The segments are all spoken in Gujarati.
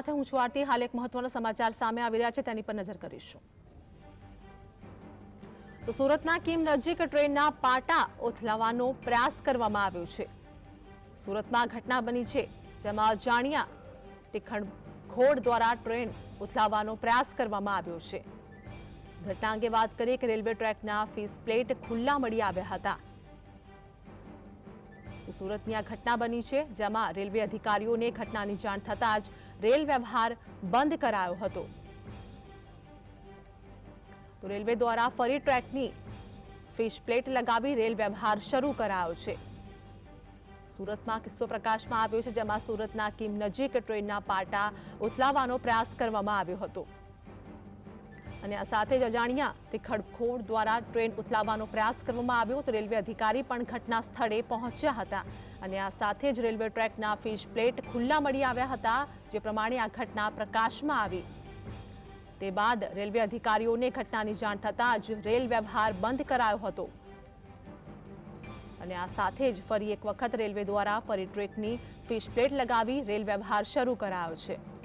સાથે હું છું આરતી. હાલ એક મહત્વના સમાચાર સામે આવી રહ્યા છે. તેની પર નજર કરીશું. તો સુરતના કિમ નજીક ટ્રેનના પાટા ઉથલાવવાનો પ્રયાસ કરવામાં આવ્યો છે. સુરતમાં ઘટના બની છે. જેમાં અજાણ્યા તીખણ ખોડ દ્વારા ટ્રેન ઉથલાવવાનો પ્રયાસ કરવામાં આવ્યો છે. ઘટના અંગે વાત કરીએ કે રેલવે ટ્રેકના ફીસ પ્લેટ ખુલ્લા મળી આવ્યા હતા. સુરતની આ ઘટના બની છે, જેમાં રેલવે અધિકારીઓને ઘટનાની જાણ થતાં જ રેલ વ્યવહાર બંધ કરાયો હતો. તો રેલવે દ્વારા ફરી ટ્રેકની ફિશ પ્લેટ લગાવી રેલ વ્યવહાર શરૂ કરાયો છે. સુરતમાં કિસ્સો પ્રકાશમાં આવ્યો છે, જેમાં સુરતના કિમ નજીક ટ્રેનના પાટા ઉથલાવવાનો પ્રયાસ કરવામાં આવ્યો હતો. અને આ સાથે જ અજાણ્યા તે ખડખોડ દ્વારા ટ્રેન ઉથલાવવાનો પ્રયાસ કરવામાં આવ્યો તો રેલવે અધિકારી પણ ઘટના સ્થળે પહોંચ્યા હતા. અને આ સાથે જ રેલવે ટ્રેકના ફિશ પ્લેટ ખુલ્લા મળી આવ્યા હતા, જે પ્રમાણે આ ઘટના પ્રકાશમાં આવી. તે બાદ રેલવે અધિકારીઓને ઘટનાની જાણ થતાં જ રેલ વ્યવહાર બંધ કરાયો હતો. અને આ સાથે જ ફરી એક વખત રેલવે દ્વારા ફરી ટ્રેકની ફિશ પ્લેટ લગાવી રેલ વ્યવહાર શરૂ કરાયો છે.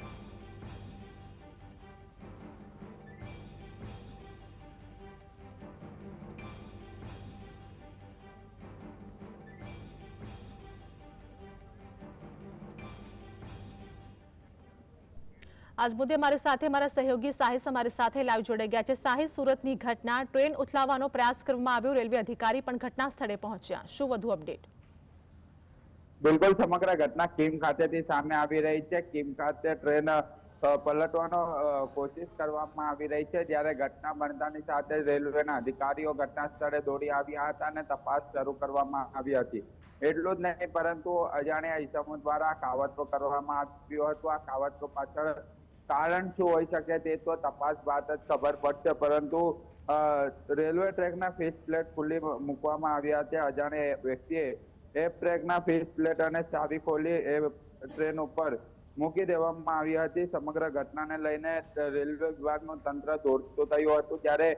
આજ મુદ્દે મારી સાથે મારા સહયોગી સાહિસ અમારી સાથે લાઈવ જોડાઈ ગયા છે. સાહિસ, સુરતની ઘટના, ટ્રેન ઉથલાવવાનો પ્રયાસ કરવામાં આવ્યો, રેલવે અધિકારી પણ ઘટના સ્થળે પહોંચ્યા. શું વધુ અપડેટ? બિલકુલ, સમગ્ર ઘટના કિમ ખાતેથી સામે આવી રહી છે. કિમ ખાતે ટ્રેન પલટવાનો કોશિશ કરવામાં આવી રહી છે. જ્યારે ઘટના બનતાની સાથે રેલવેના અધિકારીઓ ઘટના સ્થળે દોડી આવ્યા હતા અને તપાસ શરૂ કરવામાં આવી હતી. એટલું જ નહીં, પરંતુ અજાણ્યા ઇસમો દ્વારા કાવતરો કરવામાં આવ્યો હતો. આ કાવતરો પાછળ કારણ શું હોઈ શકે તે તો તપાસ બાદ જ ખબર પડશે, પરંતુ રેલવે ટ્રેકના ફેસ પ્લેટ ખુલ્લી મૂકવામાં આવ્યા હતા અજાણે વ્યક્તિએ એ ટ્રેકના ફેસ પ્લેટ અને ચાવી ખોલી એ ટ્રેન ઉપર મૂકી દેવામાં આવી હતી. સમગ્ર ઘટનાને લઈને રેલવે વિભાગનું તંત્ર દોડતું થયું હતું. ત્યારે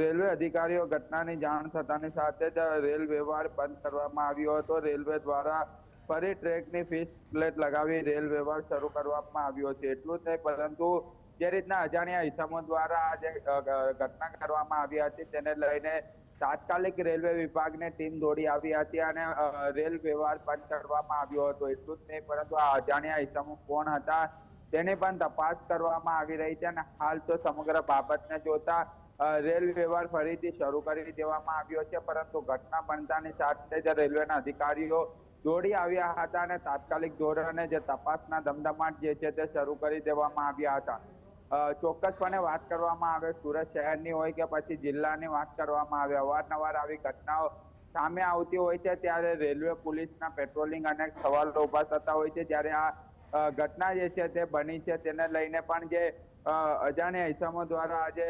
રેલવે અધિકારીઓ ઘટનાની જાણ થતાની સાથે જ રેલ વ્યવહાર બંધ કરવામાં આવ્યો હતો. રેલવે દ્વારા ફરી ટ્રેકની ફીસ પ્લેટ લગાવી રેલ વ્યવહાર શરૂ કરવામાં આવ્યો છે. એટલું જ નહીં પરંતુ જે રીતના અજાણ્યા ઇસમો દ્વારા આ જે અ, અ, ઘટના કરવામાં આવી હતી તેને લઈને તાત્કાલિક રેલવે વિભાગને ટીમ દોડી આવી હતી અને રેલ વ્યવહાર બંધ કરવામાં આવ્યો હતો. એટલું જ નહીં પરંતુ આ અજાણ્યા ઇસમો કોણ હતા તેની પણ તપાસ કરવામાં આવી રહી છે અને હાલ તો સમગ્ર બાબતને જોતા રેલ વ્યવહાર ફરીથી શરૂ કરી દેવામાં આવ્યો છે પરંતુ ઘટના બનતાની સાથે જ રેલવેના અધિકારીઓ દોડી આવ્યા હતા અને તાત્કાલિક ધોરણે જે તપાસના ધમધમાટ જે છે તે શરૂ કરી દેવામાં આવ્યા હતા. ચોક્કસપણે વાત કરવામાં આવે સુરત શહેરની હોય કે પછી જિલ્લાની વાત કરવામાં આવે, અવારનવાર આવી ઘટનાઓ સામે આવતી હોય છે, ત્યારે રેલવે, પોલીસના પેટ્રોલિંગ અને સવાલો ઊભા થતા હોય છે, જ્યારે આ ઘટના જે છે તે બની છે, તેને લઈને પણ જે અજાણ્યા ઇસમો દ્વારા આજે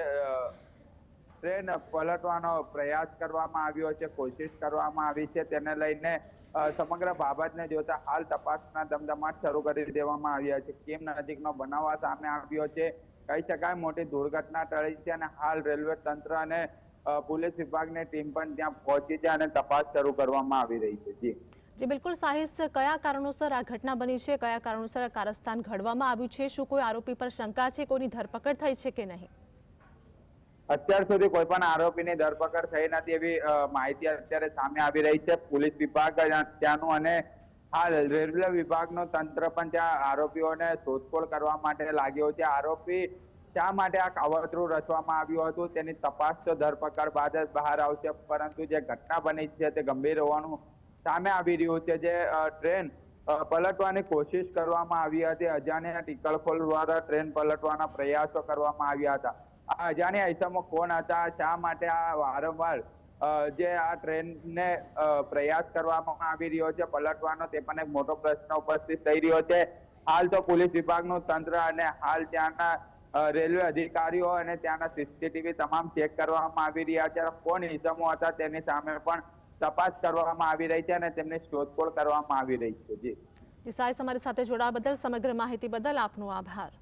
ટ્રેન પલટવાનો પ્રયાસ કરવામાં આવ્યો છે, કોશિશ કરવામાં આવી છે, તેને લઈને સમગ્ર બાબતને જોતા હાલ તપાસના ધમધમાટ શરૂ કરી દેવામાં આવ્યા છે. કેમ નજીકનો બનાવ સામે આવ્યો છે? કહી શકાય મોટી દુર્ઘટના ટળી છે અને હાલ રેલવે તંત્ર અને પોલીસ વિભાગની ટીમ પણ ત્યાં પહોંચી છે અને તપાસ શરૂ કરવામાં આવી રહી છે. જી. જે, બિલકુલ સાહિસ, કયા કારણોસર આ ઘટના બની છે? કયા કારણોસર આ કારસ્તાન ઘડવામાં આવ્યું છે? શું કોઈ આરોપી પર શંકા છે? કોઈની ધરપકડ થઈ છે કે નહીં? અત્યાર સુધી કોઈ પણ આરોપીની ધરપકડ થઈ નથી એવી માહિતી અત્યારે સામે આવી રહી છે. પોલીસ વિભાગ ત્યાંનું અને હાલ રેલવે વિભાગનું તંત્ર પણ ત્યાં આરોપીઓને શોધખોળ કરવા માટે લાગ્યો છે. આરોપી શા માટે આ કાવતરું રચવામાં આવ્યું હતું તેની તપાસ તો ધરપકડ બાદ જ બહાર આવશે, પરંતુ જે ઘટના બની છે તે ગંભીર હોવાનું સામે આવી રહ્યું છે. જે ટ્રેન પલટવાની કોશિશ કરવામાં આવી હતી. અજાણ્યા ટીકલખોલ દ્વારા ટ્રેન પલટવાના પ્રયાસો કરવામાં આવ્યા હતા. આ અજાણ્યા કોણ હતા, શા માટે આ વારંવાર જે આ ટ્રેનને પ્રયાસ કરવામાં આવી રહ્યો છે, પલટવાનો તે પણ એક મોટો પ્રશ્ન ઉપસ્થિત થઈ રહ્યો છે. હાલ તો પોલીસ વિભાગનું તંત્ર અને હાલ ત્યાંના રેલવે અધિકારીઓ અને ત્યાંના સીસીટીવી તમામ ચેક કરવામાં આવી રહ્યા છે. કોણ ઇસમો હતા તેની સામે પણ તપાસ કરવામાં આવી રહી છે અને તેમની શોધખોળ કરવામાં આવી રહી છે. જી. સાહેબ અમારી સાથે જોડાવા બદલ સમગ્ર માહિતી બદલ આપનો આભાર.